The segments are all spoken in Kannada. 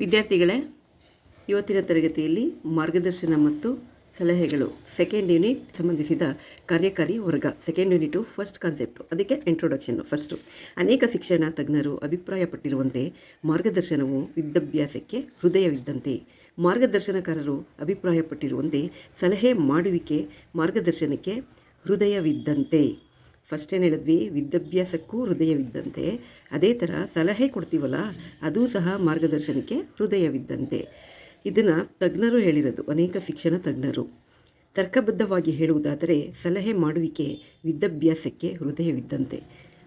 ವಿದ್ಯಾರ್ಥಿಗಳೇ, ಇವತ್ತಿನ ತರಗತಿಯಲ್ಲಿ ಮಾರ್ಗದರ್ಶನ ಮತ್ತು ಸಲಹೆಗಳು ಸೆಕೆಂಡ್ ಯೂನಿಟ್ ಸಂಬಂಧಿಸಿದ ಕಾರ್ಯಕಾರಿ ವರ್ಗ ಸೆಕೆಂಡ್ ಯೂನಿಟು ಫಸ್ಟ್ ಕಾನ್ಸೆಪ್ಟು ಅದಕ್ಕೆ ಇಂಟ್ರೊಡಕ್ಷನ್ನು ಫಸ್ಟು ಅನೇಕ ಶಿಕ್ಷಣ ತಜ್ಞರು ಅಭಿಪ್ರಾಯಪಟ್ಟಿರುವಂತೆ ಮಾರ್ಗದರ್ಶನವು ವಿದ್ಯಾಭ್ಯಾಸಕ್ಕೆ ಹೃದಯವಿದ್ದಂತೆ. ಮಾರ್ಗದರ್ಶನಕಾರರು ಅಭಿಪ್ರಾಯಪಟ್ಟಿರುವಂತೆ ಸಲಹೆ ಮಾಡುವಿಕೆ ಮಾರ್ಗದರ್ಶನಕ್ಕೆ ಹೃದಯವಿದ್ದಂತೆ. ಫಸ್ಟ್ ಏನು ಹೇಳಿದ್ವಿ? ವಿದ್ಯಾಭ್ಯಾಸಕ್ಕೂ ಹೃದಯವಿದ್ದಂತೆ. ಅದೇ ಥರ ಸಲಹೆ ಕೊಡ್ತೀವಲ್ಲ, ಅದೂ ಸಹ ಮಾರ್ಗದರ್ಶನಕ್ಕೆ ಹೃದಯವಿದ್ದಂತೆ. ಇದನ್ನು ತಜ್ಞರು ಹೇಳಿರೋದು, ಅನೇಕ ಶಿಕ್ಷಣ ತಜ್ಞರು. ತರ್ಕಬದ್ಧವಾಗಿ ಹೇಳುವುದಾದರೆ ಸಲಹೆ ಮಾಡುವಿಕೆ ವಿದ್ಯಾಭ್ಯಾಸಕ್ಕೆ ಹೃದಯವಿದ್ದಂತೆ.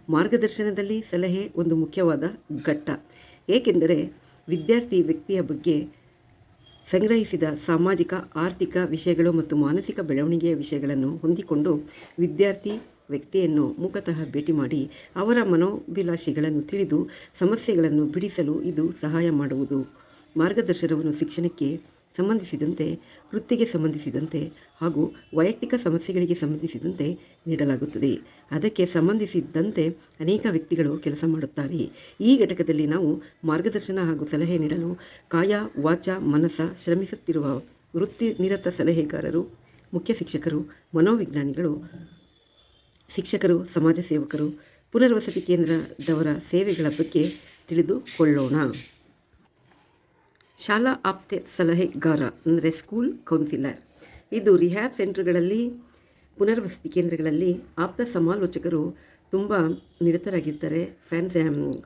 ಮಾರ್ಗದರ್ಶನದಲ್ಲಿ ಸಲಹೆ ಒಂದು ಮುಖ್ಯವಾದ ಘಟ್ಟ. ಏಕೆಂದರೆ ವಿದ್ಯಾರ್ಥಿ ವ್ಯಕ್ತಿಯ ಬಗ್ಗೆ ಸಂಗ್ರಹಿಸಿದ ಸಾಮಾಜಿಕ, ಆರ್ಥಿಕ ವಿಷಯಗಳು ಮತ್ತು ಮಾನಸಿಕ ಬೆಳವಣಿಗೆಯ ವಿಷಯಗಳನ್ನು ಹೊಂದಿಕೊಂಡು ವಿದ್ಯಾರ್ಥಿ ವ್ಯಕ್ತಿಯನ್ನು ಮುಖತಃ ಭೇಟಿ ಮಾಡಿ ಅವರ ಮನೋಭಿಲಾಷೆಗಳನ್ನು ತಿಳಿದು ಸಮಸ್ಯೆಗಳನ್ನು ಬಿಡಿಸಲು ಇದು ಸಹಾಯ ಮಾಡುವುದು. ಮಾರ್ಗದರ್ಶನವನ್ನು ಶಿಕ್ಷಣಕ್ಕೆ ಸಂಬಂಧಿಸಿದಂತೆ, ವೃತ್ತಿಗೆ ಸಂಬಂಧಿಸಿದಂತೆ ಹಾಗೂ ವೈಯಕ್ತಿಕ ಸಮಸ್ಯೆಗಳಿಗೆ ಸಂಬಂಧಿಸಿದಂತೆ ನೀಡಲಾಗುತ್ತದೆ. ಅದಕ್ಕೆ ಸಂಬಂಧಿಸಿದಂತೆ ಅನೇಕ ವ್ಯಕ್ತಿಗಳು ಕೆಲಸ ಮಾಡುತ್ತಾರೆ. ಈ ಘಟಕದಲ್ಲಿ ನಾವು ಮಾರ್ಗದರ್ಶನ ಹಾಗೂ ಸಲಹೆ ನೀಡಲು ಕಾಯ, ವಾಚ, ಮನಸ್ಸ ಶ್ರಮಿಸುತ್ತಿರುವ ವೃತ್ತಿ ನಿರತ ಸಲಹೆಗಾರರು, ಮುಖ್ಯ ಶಿಕ್ಷಕರು, ಮನೋವಿಜ್ಞಾನಿಗಳು ಶಿಕ್ಷಕರು, ಸಮಾಜ ಸೇವಕರು, ಪುನರ್ವಸತಿ ಕೇಂದ್ರದವರ ಸೇವೆಗಳ ಬಗ್ಗೆ ತಿಳಿದುಕೊಳ್ಳೋಣ. ಶಾಲಾ ಆಪ್ತೆ ಸಲಹೆಗಾರ, ಅಂದರೆ ಸ್ಕೂಲ್ ಕೌನ್ಸಿಲರ್. ಇದು ರಿಹ್ಯಾಬ್ ಸೆಂಟರ್ಗಳಲ್ಲಿ, ಪುನರ್ವಸತಿ ಕೇಂದ್ರಗಳಲ್ಲಿ ಆಪ್ತ ಸಮಾಲೋಚಕರು ತುಂಬ ನಿರತರಾಗಿರ್ತಾರೆ. ಫ್ಯಾನ್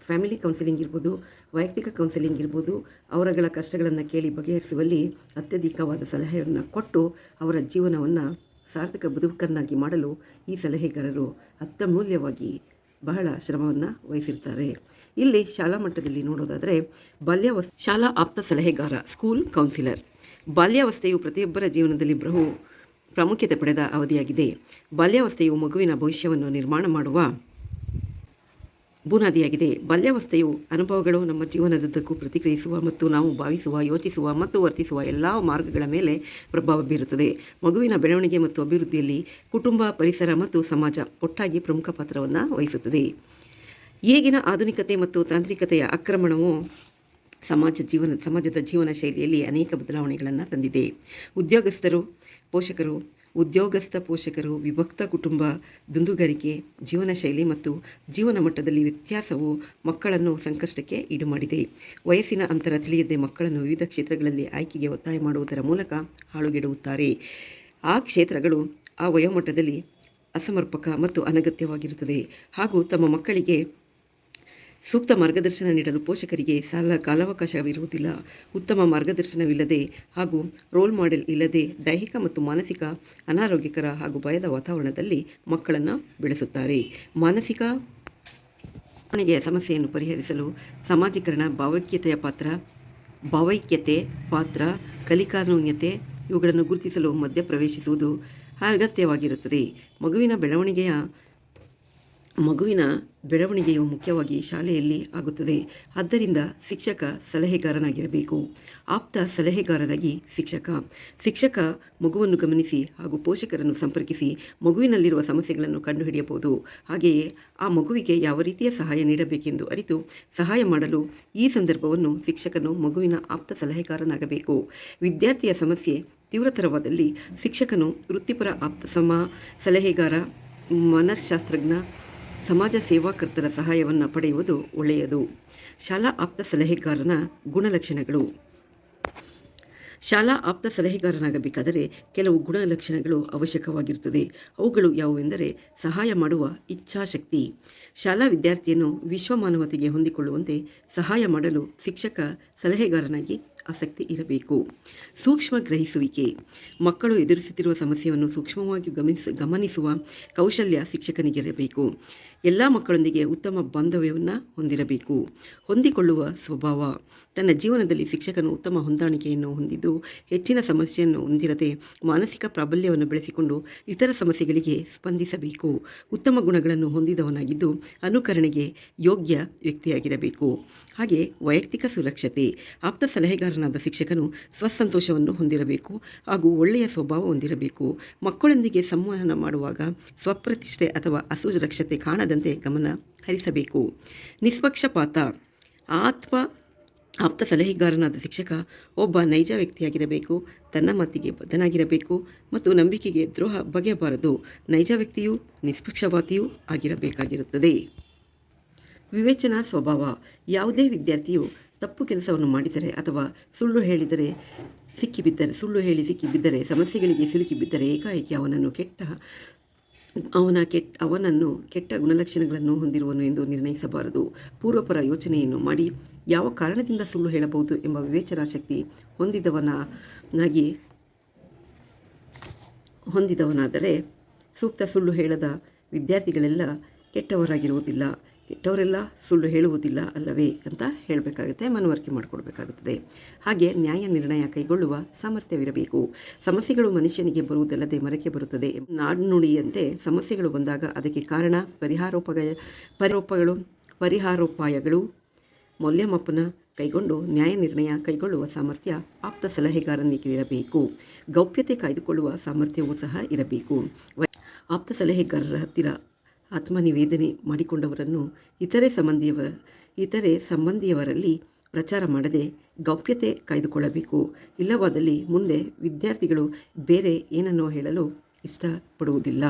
ಫ್ಯಾಮಿಲಿ ಕೌನ್ಸಿಲಿಂಗ್ ಇರ್ಬೋದು, ವೈಯಕ್ತಿಕ ಕೌನ್ಸಿಲಿಂಗ್ ಇರ್ಬೋದು, ಅವರಗಳ ಕಷ್ಟಗಳನ್ನು ಕೇಳಿ ಬಗೆಹರಿಸುವಲ್ಲಿ ಅತ್ಯಧಿಕವಾದ ಸಲಹೆಯನ್ನು ಕೊಟ್ಟು ಅವರ ಜೀವನವನ್ನು ಸಾರ್ಥಕ ಬದುಕನ್ನಾಗಿ ಮಾಡಲು ಈ ಸಲಹೆಗಾರರು ಅತ್ಯಮೂಲ್ಯವಾಗಿ ಬಹಳ ಶ್ರಮವನ್ನು ವಹಿಸಿರ್ತಾರೆ. ಇಲ್ಲಿ ಶಾಲಾ ಮಟ್ಟದಲ್ಲಿ ನೋಡೋದಾದರೆ ಬಾಲ್ಯಾವಸ್, ಶಾಲಾ ಆಪ್ತ ಸಲಹೆಗಾರ ಸ್ಕೂಲ್ ಕೌನ್ಸಿಲರ್ ಬಾಲ್ಯಾವಸ್ಥೆಯು ಪ್ರತಿಯೊಬ್ಬರ ಜೀವನದಲ್ಲಿ ಬಹು ಪ್ರಾಮುಖ್ಯತೆ ಪಡೆದ ಅವಧಿಯಾಗಿದೆ. ಬಾಲ್ಯಾವಸ್ಥೆಯು ಮಗುವಿನ ಭವಿಷ್ಯವನ್ನು ನಿರ್ಮಾಣ ಮಾಡುವ ಬುನಾದಿಯಾಗಿದೆ. ಬಾಲ್ಯಾವಸ್ಥೆಯು ಅನುಭವಗಳು ನಮ್ಮ ಜೀವನದುದ್ದಕ್ಕೂ ಪ್ರತಿಕ್ರಿಯಿಸುವ ಮತ್ತು ನಾವು ಭಾವಿಸುವ, ಯೋಚಿಸುವ ಮತ್ತು ವರ್ತಿಸುವ ಎಲ್ಲ ಮಾರ್ಗಗಳ ಮೇಲೆ ಪ್ರಭಾವ ಬೀರುತ್ತದೆ. ಮಗುವಿನ ಬೆಳವಣಿಗೆ ಮತ್ತು ಅಭಿವೃದ್ಧಿಯಲ್ಲಿ ಕುಟುಂಬ, ಪರಿಸರ ಮತ್ತು ಸಮಾಜ ಒಟ್ಟಾಗಿ ಪ್ರಮುಖ ಪಾತ್ರವನ್ನು ವಹಿಸುತ್ತದೆ. ಈಗಿನ ಆಧುನಿಕತೆ ಮತ್ತು ತಾಂತ್ರಿಕತೆಯ ಆಕ್ರಮಣವು ಸಮಾಜ ಜೀವನ, ಸಮಾಜದ ಜೀವನ ಶೈಲಿಯಲ್ಲಿ ಅನೇಕ ಬದಲಾವಣೆಗಳನ್ನು ತಂದಿದೆ. ಉದ್ಯೋಗಸ್ಥರು, ಪೋಷಕರು ಉದ್ಯೋಗಸ್ಥ ಪೋಷಕರು, ವಿಭಕ್ತ ಕುಟುಂಬ ದುಂದುಗಾರಿಕೆ ಜೀವನ ಶೈಲಿ ಮತ್ತು ಜೀವನ ಮಟ್ಟದಲ್ಲಿ ವ್ಯತ್ಯಾಸವು ಮಕ್ಕಳನ್ನು ಸಂಕಷ್ಟಕ್ಕೆ ಈಡು ಮಾಡಿದೆ ವಯಸ್ಸಿನ ಅಂತರ ತಿಳಿಯದೆ ಮಕ್ಕಳನ್ನು ವಿವಿಧ ಕ್ಷೇತ್ರಗಳಲ್ಲಿ ಆಯ್ಕೆಗೆ ಒತ್ತಾಯ ಮಾಡುವುದರ ಮೂಲಕ ಹಾಳುಗೆಡುತ್ತಾರೆ ಆ ಕ್ಷೇತ್ರಗಳು ಆ ವಯೋಮಟ್ಟದಲ್ಲಿ ಅಸಮರ್ಪಕ ಮತ್ತು ಅನಗತ್ಯವಾಗಿರುತ್ತದೆ ಹಾಗೂ ತಮ್ಮ ಮಕ್ಕಳಿಗೆ ಸೂಕ್ತ ಮಾರ್ಗದರ್ಶನ ನೀಡಲು ಪೋಷಕರಿಗೆ ಸಾಲ ಕಾಲಾವಕಾಶವಿರುವುದಿಲ್ಲ. ಉತ್ತಮ ಮಾರ್ಗದರ್ಶನವಿಲ್ಲದೆ ಹಾಗೂ ರೋಲ್ ಮಾಡೆಲ್ ಇಲ್ಲದೆ ದೈಹಿಕ ಮತ್ತು ಮಾನಸಿಕ ಅನಾರೋಗ್ಯಕರ ಹಾಗೂ ಭಯದ ವಾತಾವರಣದಲ್ಲಿ ಮಕ್ಕಳನ್ನು ಬೆಳೆಸುತ್ತಾರೆ. ಮಾನಸಿಕ ಬೆಳವಣಿಗೆಯ ಸಮಸ್ಯೆಯನ್ನು ಪರಿಹರಿಸಲು ಸಮಾಜೀಕರಣ ಭಾವೈಕ್ಯತೆಯ ಪಾತ್ರ, ಭಾವೈಕ್ಯತೆ ಪಾತ್ರ, ಕಲಿಕಾನೂನ್ಯತೆ ಇವುಗಳನ್ನು ಗುರುತಿಸಲು ಮಧ್ಯಪ್ರವೇಶಿಸುವುದು ಅಗತ್ಯವಾಗಿರುತ್ತದೆ. ಮಗುವಿನ ಬೆಳವಣಿಗೆಯ ಮಗುವಿನ ಬೆಳವಣಿಗೆಯು ಮುಖ್ಯವಾಗಿ ಶಾಲೆಯಲ್ಲಿ ಆಗುತ್ತದೆ. ಆದ್ದರಿಂದ ಶಿಕ್ಷಕ ಸಲಹೆಗಾರನಾಗಿರಬೇಕು. ಆಪ್ತ ಸಲಹೆಗಾರನಾಗಿ ಶಿಕ್ಷಕ. ಶಿಕ್ಷಕ ಮಗುವನ್ನು ಗಮನಿಸಿ ಹಾಗೂ ಪೋಷಕರನ್ನು ಸಂಪರ್ಕಿಸಿ ಮಗುವಿನಲ್ಲಿರುವ ಸಮಸ್ಯೆಗಳನ್ನು ಕಂಡುಹಿಡಿಯಬಹುದು. ಹಾಗೆಯೇ ಆ ಮಗುವಿಗೆ ಯಾವ ರೀತಿಯ ಸಹಾಯ ನೀಡಬೇಕೆಂದು ಅರಿತು ಸಹಾಯ ಮಾಡಲು ಈ ಸಂದರ್ಭವನ್ನು ಶಿಕ್ಷಕನು ಮಗುವಿನ ಆಪ್ತ ಸಲಹೆಗಾರನಾಗಬೇಕು. ವಿದ್ಯಾರ್ಥಿಯ ಸಮಸ್ಯೆ ತೀವ್ರತರವಾದಲ್ಲಿ ಶಿಕ್ಷಕನು ವೃತ್ತಿಪರ ಆಪ್ತ ಸಮ, ಸಲಹೆಗಾರ ಮನಃಶಾಸ್ತ್ರಜ್ಞ ಸಮಾಜ ಸೇವಾಕರ್ತರ ಸಹಾಯವನ್ನು ಪಡೆಯುವುದು ಒಳ್ಳೆಯದು. ಶಾಲಾ ಆಪ್ತ ಸಲಹೆಗಾರನ ಗುಣಲಕ್ಷಣಗಳು. ಶಾಲಾ ಆಪ್ತ ಸಲಹೆಗಾರನಾಗಬೇಕಾದರೆ ಕೆಲವು ಗುಣಲಕ್ಷಣಗಳು ಅವಶ್ಯಕವಾಗಿರುತ್ತದೆ. ಅವುಗಳು ಯಾವುವೆಂದರೆ ಸಹಾಯ ಮಾಡುವ ಇಚ್ಛಾಶಕ್ತಿ. ಶಾಲಾ ವಿದ್ಯಾರ್ಥಿಯನ್ನು ವಿಶ್ವಮಾನವತೆಗೆ ಹೊಂದಿಕೊಳ್ಳುವಂತೆ ಸಹಾಯ ಮಾಡಲು ಶಿಕ್ಷಕ ಸಲಹೆಗಾರನಾಗಿ ಆಸಕ್ತಿ ಇರಬೇಕು. ಸೂಕ್ಷ್ಮ ಗ್ರಹಿಸುವಿಕೆ. ಮಕ್ಕಳು ಎದುರಿಸುತ್ತಿರುವ ಸಮಸ್ಯೆಯನ್ನು ಸೂಕ್ಷ್ಮವಾಗಿ ಗಮನಿಸ, ಗಮನಿಸುವ ಕೌಶಲ್ಯ ಶಿಕ್ಷಕನಿಗಿರಬೇಕು. ಎಲ್ಲ ಮಕ್ಕಳೊಂದಿಗೆ ಉತ್ತಮ ಬಾಂಧವ್ಯವನ್ನು ಹೊಂದಿರಬೇಕು. ಹೊಂದಿಕೊಳ್ಳುವ ಸ್ವಭಾವ. ತನ್ನ ಜೀವನದಲ್ಲಿ ಶಿಕ್ಷಕನು ಉತ್ತಮ ಹೊಂದಾಣಿಕೆಯನ್ನು ಹೊಂದಿದ್ದು, ಹೆಚ್ಚಿನ ಸಮಸ್ಯೆಯನ್ನು ಹೊಂದಿರದೆ ಮಾನಸಿಕ ಪ್ರಾಬಲ್ಯವನ್ನು ಬೆಳೆಸಿಕೊಂಡು ಇತರ ಸಮಸ್ಯೆಗಳಿಗೆ ಸ್ಪಂದಿಸಬೇಕು. ಉತ್ತಮ ಗುಣಗಳನ್ನು ಹೊಂದಿದವನಾಗಿದ್ದು ಅನುಕರಣೆಗೆ ಯೋಗ್ಯ ವ್ಯಕ್ತಿಯಾಗಿರಬೇಕು. ಹಾಗೆ ವೈಯಕ್ತಿಕ ಸುರಕ್ಷತೆ. ಆಪ್ತ ಸಲಹೆಗಾರನಾದ ಶಿಕ್ಷಕನು ಸ್ವಸಂತೋಷವನ್ನು ಹೊಂದಿರಬೇಕು ಹಾಗೂ ಒಳ್ಳೆಯ ಸ್ವಭಾವ ಹೊಂದಿರಬೇಕು. ಮಕ್ಕಳೊಂದಿಗೆ ಸಂವಹನ ಮಾಡುವಾಗ ಸ್ವಪ್ರತಿಷ್ಠೆ ಅಥವಾ ಅಸುರಕ್ಷತೆ ಕಾಣದಂತೆ ಗಮನ ಹರಿಸಬೇಕು. ನಿಷ್ಪಕ್ಷಪಾತ. ಆತ್ಮ ಆಪ್ತ ಸಲಹೆಗಾರನಾದ ಶಿಕ್ಷಕ, ಒಬ್ಬ ನೈಜ ವ್ಯಕ್ತಿಯಾಗಿರಬೇಕು. ತನ್ನ ಮಾತಿಗೆ ಬದ್ಧನಾಗಿರಬೇಕು ಮತ್ತು ನಂಬಿಕೆಗೆ ದ್ರೋಹ ಬಗೆಯಬಾರದು. ನೈಜ ವ್ಯಕ್ತಿಯು ನಿಷ್ಪಕ್ಷಪಾತಿಯೂ ಆಗಿರಬೇಕಾಗಿರುತ್ತದೆ. ವಿವೇಚನಾ ಸ್ವಭಾವ. ಯಾವುದೇ ವಿದ್ಯಾರ್ಥಿಯು ತಪ್ಪು ಕೆಲಸವನ್ನು ಮಾಡಿದರೆ ಅಥವಾ ಸುಳ್ಳು ಹೇಳಿದರೆ ಸಿಕ್ಕಿಬಿದ್ದರೆ, ಸುಳ್ಳು ಹೇಳಿ ಸಿಕ್ಕಿಬಿದ್ದರೆ, ಸಮಸ್ಯೆಗಳಿಗೆ ಸಿಲುಕಿಬಿದ್ದರೆ ಏಕಾಏಕಿ ಅವನನ್ನು ಕೆಟ್ಟ ಅವನ ಕೆಟ್ಟ, ಅವನನ್ನು ಕೆಟ್ಟ ಗುಣಲಕ್ಷಣಗಳನ್ನು ಹೊಂದಿರುವನು ಎಂದು ನಿರ್ಣಯಿಸಬಾರದು. ಪೂರ್ವಪರ ಯೋಚನೆಯನ್ನು ಮಾಡಿ ಯಾವ ಕಾರಣದಿಂದ ಸುಳ್ಳು ಹೇಳಬಹುದು ಎಂಬ ವಿವೇಚನಾ ಶಕ್ತಿ ಹೊಂದಿದವನಾಗಿ, ಹೊಂದಿದವನಾದರೆ ಸೂಕ್ತ ಸುಳ್ಳು ಹೇಳದ ವಿದ್ಯಾರ್ಥಿಗಳೆಲ್ಲ ಕೆಟ್ಟವರಾಗಿರುವುದಿಲ್ಲ. ಕೆಟ್ಟವರೆಲ್ಲ ಸುಳ್ಳು ಹೇಳುವುದಿಲ್ಲ ಅಲ್ಲವೇ ಅಂತ ಹೇಳಬೇಕಾಗುತ್ತೆ, ಮನವರಿಕೆ ಮಾಡಿಕೊಡ್ಬೇಕಾಗುತ್ತದೆ. ಹಾಗೆ ನ್ಯಾಯ ನಿರ್ಣಯ ಕೈಗೊಳ್ಳುವ ಸಾಮರ್ಥ್ಯವಿರಬೇಕು. ಸಮಸ್ಯೆಗಳು ಮನುಷ್ಯನಿಗೆ ಬರುವುದಲ್ಲದೆ ಮರಕ್ಕೆ ಬರುತ್ತದೆ. ನಾಡುನುಡಿಯಂತೆ ಸಮಸ್ಯೆಗಳು ಬಂದಾಗ ಅದಕ್ಕೆ ಕಾರಣ ಪರಿಹಾರೋಪಗ ಪರಿರೋಪಗಳು ಪರಿಹಾರೋಪಾಯಗಳು. ಮೌಲ್ಯಮಾಪನ ಕೈಗೊಂಡು ನ್ಯಾಯ ನಿರ್ಣಯ ಕೈಗೊಳ್ಳುವ ಸಾಮರ್ಥ್ಯ ಆಪ್ತ ಸಲಹೆಗಾರನಿಗೆ ಇರಬೇಕು. ಗೌಪ್ಯತೆ ಕಾಯ್ದುಕೊಳ್ಳುವ ಸಾಮರ್ಥ್ಯವೂ ಸಹ ಇರಬೇಕು. ಆಪ್ತ ಸಲಹೆಗಾರರ ಹತ್ತಿರ ಆತ್ಮನಿವೇದನೆ ಮಾಡಿಕೊಂಡವರನ್ನು ಇತರೆ ಸಂಬಂಧಿಯವ, ಇತರೆ ಸಂಬಂಧಿಯವರಲ್ಲಿ ಪ್ರಚಾರ ಮಾಡದೆ ಗೌಪ್ಯತೆ ಕಾಯ್ದುಕೊಳ್ಳಬೇಕು. ಇಲ್ಲವಾದಲ್ಲಿ ಮುಂದೆ ವಿದ್ಯಾರ್ಥಿಗಳು ಬೇರೆ ಏನನ್ನೋ ಹೇಳಲು ಇಷ್ಟಪಡುವುದಿಲ್ಲ.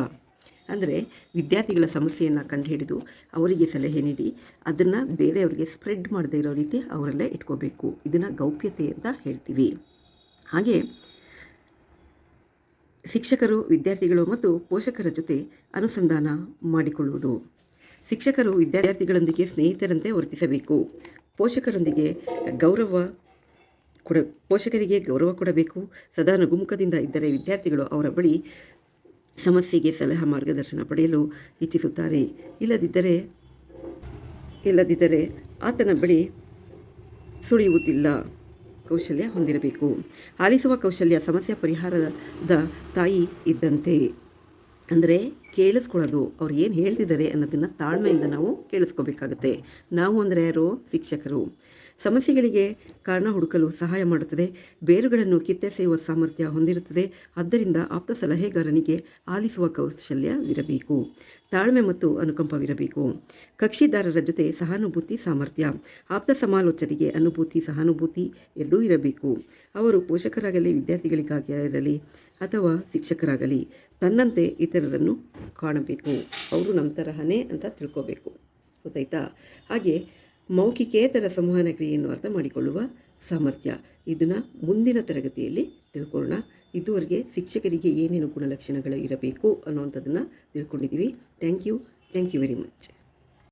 ಅಂದರೆ ವಿದ್ಯಾರ್ಥಿಗಳ ಸಮಸ್ಯೆಯನ್ನು ಕಂಡುಹಿಡಿದು ಅವರಿಗೆ ಸಲಹೆ ನೀಡಿ ಅದನ್ನು ಬೇರೆಯವರಿಗೆ ಸ್ಪ್ರೆಡ್ ಮಾಡದೇ ಇರೋ ರೀತಿ ಅವರಲ್ಲೇ ಇಟ್ಕೋಬೇಕು. ಇದನ್ನು ಗೌಪ್ಯತೆ ಅಂತ ಹೇಳ್ತೀವಿ. ಹಾಗೆ ಶಿಕ್ಷಕರು, ವಿದ್ಯಾರ್ಥಿಗಳು ಮತ್ತು ಪೋಷಕರ ಜೊತೆ ಅನುಸಂಧಾನ ಮಾಡಿಕೊಳ್ಳುವುದು. ಶಿಕ್ಷಕರು, ವಿದ್ಯಾರ್ಥಿಗಳೊಂದಿಗೆ ಸ್ನೇಹಿತರಂತೆ ವರ್ತಿಸಬೇಕು. ಪೋಷಕರೊಂದಿಗೆ ಗೌರವ ಕೊಡ, ಪೋಷಕರಿಗೆ ಗೌರವ ಕೊಡಬೇಕು. ಸದಾ ನಗುಮುಖದಿಂದ ಇದ್ದರೆ ವಿದ್ಯಾರ್ಥಿಗಳು ಅವರ ಬಳಿ ಸಮಸ್ಯೆಗೆ ಸಲಹಾ ಮಾರ್ಗದರ್ಶನ ಪಡೆಯಲು ಇಚ್ಛಿಸುತ್ತಾರೆ. ಇಲ್ಲದಿದ್ದರೆ ಇಲ್ಲದಿದ್ದರೆ ಆತನ ಬಳಿ ಸುಳಿಯುವುದಿಲ್ಲ. ಕೌಶಲ್ಯ ಹೊಂದಿರಬೇಕು. ಆಲಿಸುವ ಕೌಶಲ್ಯ ಸಮಸ್ಯೆ ಪರಿಹಾರದ ತಾಯಿ ಇದ್ದಂತೆ. ಅಂದರೆ ಕೇಳಿಸ್ಕೊಳ್ಳೋದು. ಅವ್ರು ಏನು ಹೇಳ್ತಿದ್ದಾರೆ ಅನ್ನೋದನ್ನು ತಾಳ್ಮೆಯಿಂದ ನಾವು ಕೇಳಿಸ್ಕೋಬೇಕಾಗತ್ತೆ. ನಾವು ಅಂದರೆ ಯಾರು? ಶಿಕ್ಷಕರು. ಸಮಸ್ಯೆಗಳಿಗೆ ಕಾರಣ ಹುಡುಕಲು ಸಹಾಯ ಮಾಡುತ್ತದೆ. ಬೇರುಗಳನ್ನು ಕಿತ್ತೆಸೆಯುವ ಸಾಮರ್ಥ್ಯ ಹೊಂದಿರುತ್ತದೆ. ಆದ್ದರಿಂದ ಆಪ್ತ ಸಲಹೆಗಾರನಿಗೆ ಆಲಿಸುವ ಕೌಶಲ್ಯವಿರಬೇಕು. ತಾಳ್ಮೆ ಮತ್ತು ಅನುಕಂಪವಿರಬೇಕು. ಕಕ್ಷಿದಾರರ ಜೊತೆ ಸಹಾನುಭೂತಿ ಸಾಮರ್ಥ್ಯ. ಆಪ್ತ ಸಮಾಲೋಚನೆಗೆ ಅನುಭೂತಿ, ಸಹಾನುಭೂತಿ ಎರಡೂ ಇರಬೇಕು. ಅವರು ಪೋಷಕರಾಗಲಿ, ವಿದ್ಯಾರ್ಥಿಗಳಿಗಾಗಿ ಇರಲಿ ಅಥವಾ ಶಿಕ್ಷಕರಾಗಲಿ ತನ್ನಂತೆ ಇತರರನ್ನು ಕಾಣಬೇಕು. ಅವರು ನಮ್ಮ ತರಹನೇ ಅಂತ ತಿಳ್ಕೋಬೇಕು. ಗೊತ್ತಾಯ್ತಾ? ಹಾಗೆ ಮೌಖಿಕೇತರ ಸಂವಹನ ಕ್ರಿಯೆಯನ್ನು ಅರ್ಥ ಮಾಡಿಕೊಳ್ಳುವ ಸಾಮರ್ಥ್ಯ. ಇದನ್ನು ಮುಂದಿನ ತರಗತಿಯಲ್ಲಿ ತಿಳ್ಕೊಳ್ಳೋಣ. ಇದುವರೆಗೆ ಶಿಕ್ಷಕರಿಗೆ ಏನೇನು ಗುಣಲಕ್ಷಣಗಳು ಇರಬೇಕು ಅನ್ನುವಂಥದ್ದನ್ನು ತಿಳ್ಕೊಂಡಿದ್ದೀವಿ thank you thank you very much